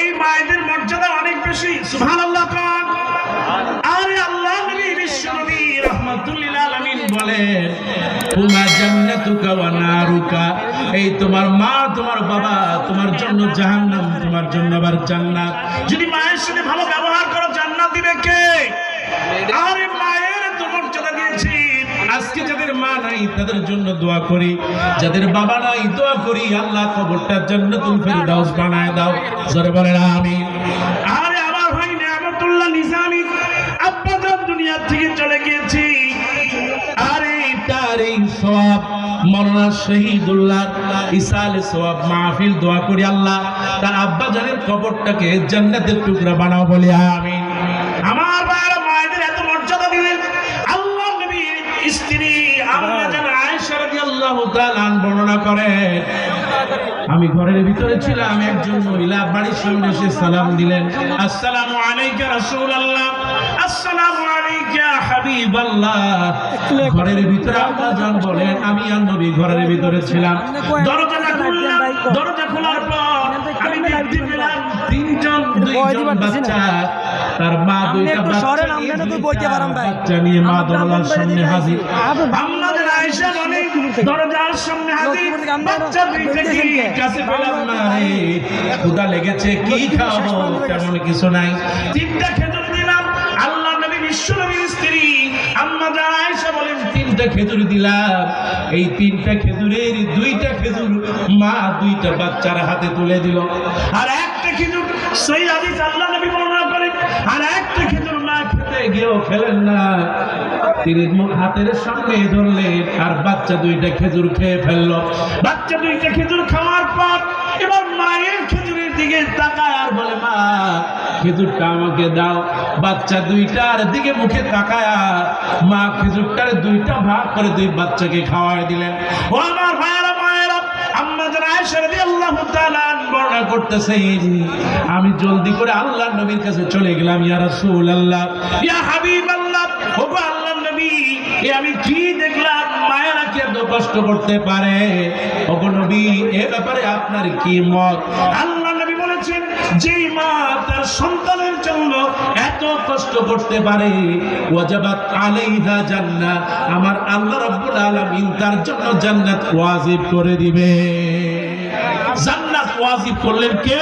এই মায়েদের মর্যাদা অনেক বেশি, সুবহানাল্লাহ খান আরে আল্লাহ তোমার এই তোমার মা, তোমার বাবা, তোমার জন্য জাহান্নাম, তোমার জন্য আবার জান্নাত। যদি মায়ের সাথে ভালো ব্যবহার করো, জান্নাত দিবে কে? আরে মায়ের তো মর্যাদা দিয়েছি। আজকে যাদের মা নাই, তাদের জন্য দোয়া করি। যাদের বাবা নাই, দোয়া করি। আল্লাহ কবরটার জন্য তুমি ফেরদাউস বানায় দাও। জোরে বলেন, আমিন। আরে আমার ভাই নিয়ামতুল্লাহ নিজামি, আব্বা দুনিয়া থেকে চলে গিয়েছি। আরে তার এই সওয়াব মৌলানা শহীদুল্লাহ ইসাল সওয়াব মাহফিল দোয়া করি আল্লাহ। তার আব্বা জানের কবরটাকে জান্নাতের টুকরা বানাও বলি, আমিন। আন বর্ণনা করেন আমি ঘরের ভিতরে ছিলাম একজন মহিলা বাড়ির সামনে এসে সালাম দিলেন। আসসালামু আলাইকা রাসূলুল্লাহ। আসসালামু আলাইকা হাবিবাল্লাহ। ঘরের ভিতরে আব্বা জান বলেন আমি আর নবী ঘরের ভিতরে ছিলাম। দরজাটা খুললাম দরজা খোলার পর আমি দেখতে পেলাম তিনজন দুইজন বাচ্চা। তার মা দুইটা বাচ্চা নিয়ে মা দরজার সামনে হাজির। আবু। আয়েশা দরজার সামনে হাজির বাচ্চা? কাছে পেলাম না ক্ষুধা লেগেছে কি খাব তেমন কিছু নাই। তিনটা খেজুর দিলাম আল্লাহ নবী বিশ্ব নবীর স্ত্রী। আম্মা আয়েশা বলেন তিনটা খেজুর দিলাম। এই তিনটা খেজুরের দুইটা খেজুর মা দুইটা বাচ্চার হাতে তুলে দিল। আর একটা খেজুর সেই হাদিস আল্লাহ নবী বর্ণনা করেন আর একটা খেজুর মা খেতে গিয়েও খেলেন না। তিনি হাতের সামনে আর বাচ্চা দুইটা খেজুর খেয়ে বাচ্চা দুইটা খেজুর খাওয়ার পর এবার মায়ের খেজুরের দিকে তাকায় আর বলে, মা, খেজুরটা আমাকে দাও। বাচ্চা দুইটার দিকে মুখে তাকায় মা খেজুরটার দুইটা ভাগ করে দুই বাচ্চাকে খাওয়াই দিলেন। ও আমার ভাইয়েরা, মায়েরা, আম্মা যারা বর্ণনা করতেছেন। আমি জলদি করে আল্লাহর নবীর কাছে চলে গেলাম, ইয়া রাসূলুল্লাহ, ইয়া হাবিবাল্লাহ, ও গো আল্লাহর নবী, এ আমি কি দেখলাম? মায়েরা কি এত কষ্ট করতে পারে? নবী, এ ব্যাপারে আপনার কি মত? আল্লাহ নবী বলেছেন মা তার সন্তানের জন্য এত কষ্ট করতে পারে, ওয়াজাবাত আলাইহা জান্নাত আমার আল্লাহ রাব্বুল আলামিন তার জন্য জান্নাত ওয়াজিব করে দিবে। জান্নাত ওয়াজিব করলেন কে?